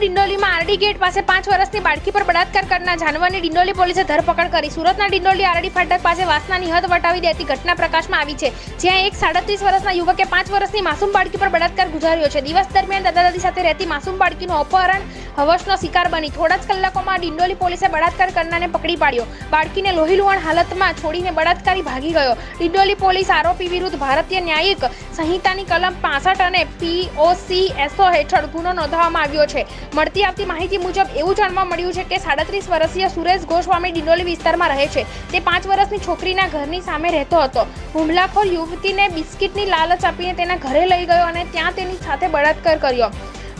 ડિંડોલીમાં RD gate પાસે પાંચ વર્ષની બાળકી પર બળાત્કાર કરનાર જાનવરની ડિંડોલી પોલીસે ધરપકડ કરી. સુરતના ડિંડોલી આરડી ફાટક પાસે વાસનાની હદ વટાવી દેતી ઘટના પ્રકાશમાં આવી છે, જ્યાં એક સાડત્રીસ વર્ષના યુવકે પાંચ વર્ષની માસૂમ બાળકી પર બળાત્કાર ગુજાર્યો છે. દિવસ દરમિયાન દાદા દાદી સાથે રહેતી માસૂમ બાળકીનું અપહરણ હવસનો શિકાર બની. થોડા જ કલાકોમાં ડિંડોલી પોલીસે બળાત્કાર કરનારને પકડી પાડ્યો. બાળકીને લોહીલુહાણ હાલતમાં છોડીને બળાત્કારી ભાગી ગયો. ડિંડોલી પોલીસ આરોપી વિરુદ્ધ ભારતીય ન્યાયિક સંહિતાની કલમ પાસઠ અને પીઓસી એસઓ હેઠળ ગુનો નોંધવામાં આવ્યો છે. મળતી આવતી માહિતી મુજબ એવું જાણવા મળ્યું છે કે સાડત્રીસ વર્ષીય સુરેશ ગોસ્વામી ડિંડોલી વિસ્તારમાં રહે છે. તે પાંચ વર્ષની છોકરીના ઘરની સામે રહેતો હતો. હુમલાખોર યુવતીને બિસ્કિટની લાલચ આપીને તેના ઘરે લઈ ગયો અને ત્યાં તેની સાથે બળાત્કાર કર્યો.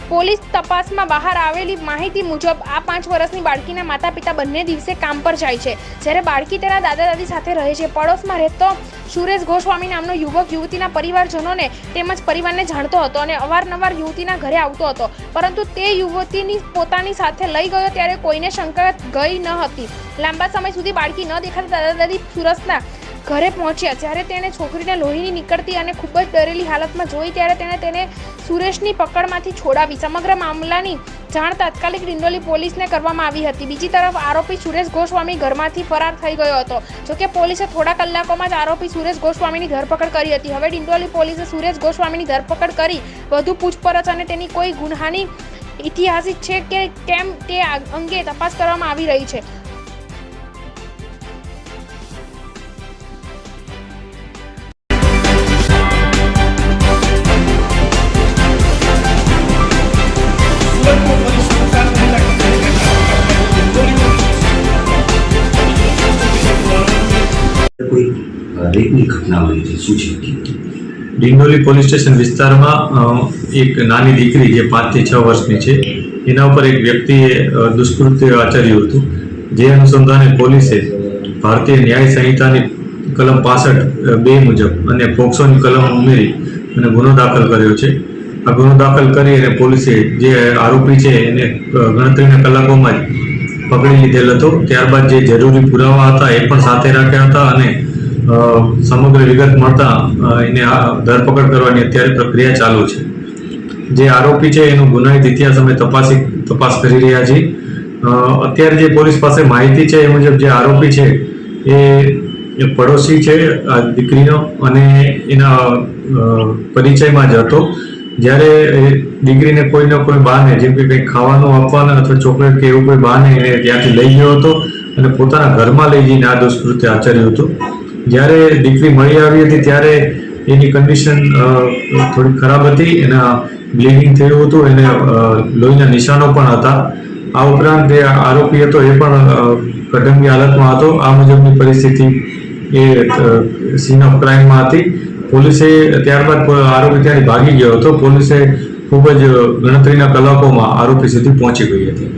પોલીસ તપાસમાં બહાર આવેલી માહિતી મુજબ આ પાંચ વર્ષની બાળકીના માતા પિતા બંને દિવસે કામ પર જાય છે. જ્યારે બાળકી તેના દાદા દાદી સાથે રહે છે. પડોશમાં રહેતો સુરેશ ગોસ્વામી નામનો યુવક યુવતીના પરિવારજનોને તેમજ પરિવારને જાણતો હતો અને અવારનવાર યુવતીના ઘરે આવતો હતો. પરંતુ તે યુવતીની પોતાની સાથે લઈ ગયો ત્યારે કોઈને શંકા ગઈ ન હતી. લાંબા સમય સુધી બાળકી ન દેખાતા દાદા દાદી સુરતના ઘરે પહોંચ્યા જ્યારે તેણે છોકરીને લોહીની નીકળતી અને ખૂબ જ ડરેલી હાલતમાં જોઈ ત્યારે તેણે તેને સુરેશની પકડમાંથી છોડાવી. સમગ્ર મામલાની જાણ તાત્કાલિક ડિંડોલી પોલીસને કરવામાં આવી હતી. બીજી તરફ આરોપી સુરેશ ગોસ્વામી ઘરમાંથી ફરાર થઈ ગયો હતો. જોકે પોલીસે થોડા કલાકોમાં જ આરોપી સુરેશ ગોસ્વામીની ધરપકડ કરી હતી. હવે ડિંડોલી પોલીસે સુરેશ ગોસ્વામીની ધરપકડ કરી વધુ પૂછપરછ અને તેની કોઈ ગુન્હાની ઇતિહાસિક છે કે કેમ તે અંગે તપાસ કરવામાં આવી રહી છે. કોઈ રેપની ઘટના બની હતી શું છે? ડિંડોલી પોલીસ સ્ટેશન વિસ્તારમાં એક નાની દીકરી જે પાંચથી છ વર્ષની છે, એના ઉપર એક વ્યક્તિએ દુષ્કૃત્ય આચર્યું હતું. જે અનુસંધાને પોલીસે ભારતીય ન્યાય સંહિતાની કલમ પાસઠ બે મુજબ અને પોક્સોની કલમ ઉમેરી અને ગુનો દાખલ કર્યો છે. આ ગુનો દાખલ કરી અને પોલીસે જે આરોપી છે એને ગણતરીના કલાકોમાં જ પકડી લીધેલ હતો. ત્યારબાદ જે જરૂરી પુરાવા હતા એ પણ સાથે રાખ્યા હતા અને સમગ્ર વિગત મળતા એને ધરપકડ કરવાની અત્યારે પ્રક્રિયા ચાલુ છે. જે આરોપી છે એનો ગુનાહિત ઇતિહાસ અમે તપાસી, તપાસ કરી રહ્યા છીએ. અત્યારે જે પોલીસ પાસે માહિતી છે એ મુજબ જે આરોપી છે એ પડોશી છે દીકરીનો અને એના પરિચયમાં જ હતો. જ્યારે દીકરીને કોઈને કોઈ બહાને જેમ કે કંઈક ખાવાનું આપવાના અથવા ચોકલેટ કે એવું કોઈ બહાને એને ત્યાંથી લઈ ગયો હતો અને પોતાના ઘરમાં લઈ જઈને આ દુષ્કૃત્ય આચર્યું હતું. જ્યારે દીકરી મળી આવી હતી ત્યારે એની કન્ડિશન થોડી ખરાબ હતી. એના બ્લીડિંગ થયું હતું. એને લોહીના નિશાનો પણ હતા. આ ઉપરાંત જે આરોપી હતો એ પણ કડંબી હાલતમાં હતો. આ મુજબની પરિસ્થિતિ એ સીન ઓફ ક્રાઇમમાં હતી. પોલીસે ત્યારબાદ આરોપી ત્યાંથી ભાગી ગયો હતો. પોલીસે ખૂબ જ ગણતરીના કલાકોમાં આરોપી સુધી પહોંચી ગઈ હતી.